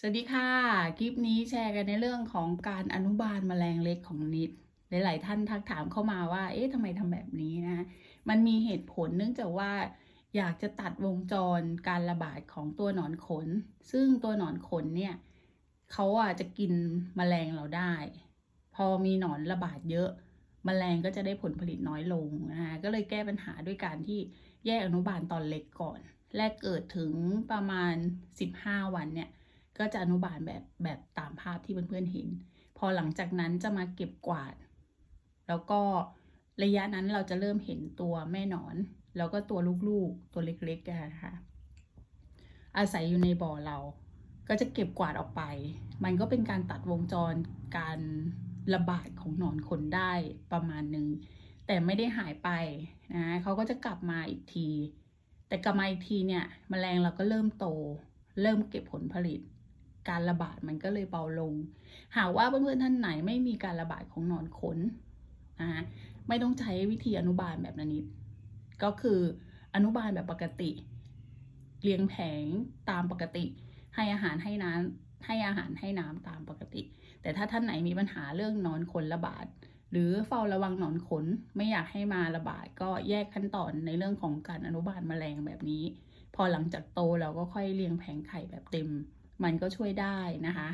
สวัสดีค่ะ คลิปนี้แชร์กันในเรื่องของการอนุบาลแมลงเล็กของนิด หลาย ๆ ท่านทักถามเข้ามาว่า เอ๊ะทำไมทำแบบนี้นะ มันมีเหตุผลเนื่องจากว่าอยากจะตัดวงจรการระบาดของตัวหนอนขน ซึ่งตัวหนอนขนเนี่ยเขาอะจะกินแมลงเราได้ พอมีหนอนระบาดเยอะแมลงก็จะได้ผลผลิตน้อยลงนะคะก็เลยแก้ปัญหาด้วยการที่แยกอนุบาลตอนเล็กก่อน แรกเกิดถึงประมาณ 15 วันเนี่ย ก็จะอนุบาลแบบแบบตามภาพที่เพื่อนๆเห็น พอหลังจากนั้นจะมาเก็บกวาด แล้วก็ระยะนั้นเราจะเริ่มเห็นตัวแม่หนอน แล้วก็ตัวลูกๆตัวเล็กๆอะนะคะอาศัยอยู่ในบ่อเรา ก็จะเก็บกวาดออกไป มันก็เป็นการตัดวงจรการระบาดของหนอนขนได้ประมาณหนึ่งแต่ไม่ได้หายไปนะเขาก็จะกลับมาอีกที แต่กลับมาอีกทีเนี่ยมแมลงเราก็เริ่มโต เริ่มเก็บผลผลิต การระบาดมันก็เลยเบาลง หากว่าเพื่อนๆท่านไหนไม่มีการระบาดของหนอนขนนะไม่ต้องใช้วิธีอนุบาลแบบนันิด ก็คืออนุบาลแบบปกติ เลี้ยงแผงตามปกติ ให้อาหารให้น้ำให้อาหารให้น้ำตามปกติ แต่ถ้าท่านไหนมีปัญหาเรื่องนอนขนระบาด หรือเฝ้าระวังหนอนขนไม่อยากให้มาระบาด ก็แยกขั้นตอนในเรื่องของการอนุบาลแมลงแบบนี้ พอหลังจากโตเราก็ค่อยเลี้ยงแผงไข่แบบเต็ม มันก็ช่วยได้นะคะ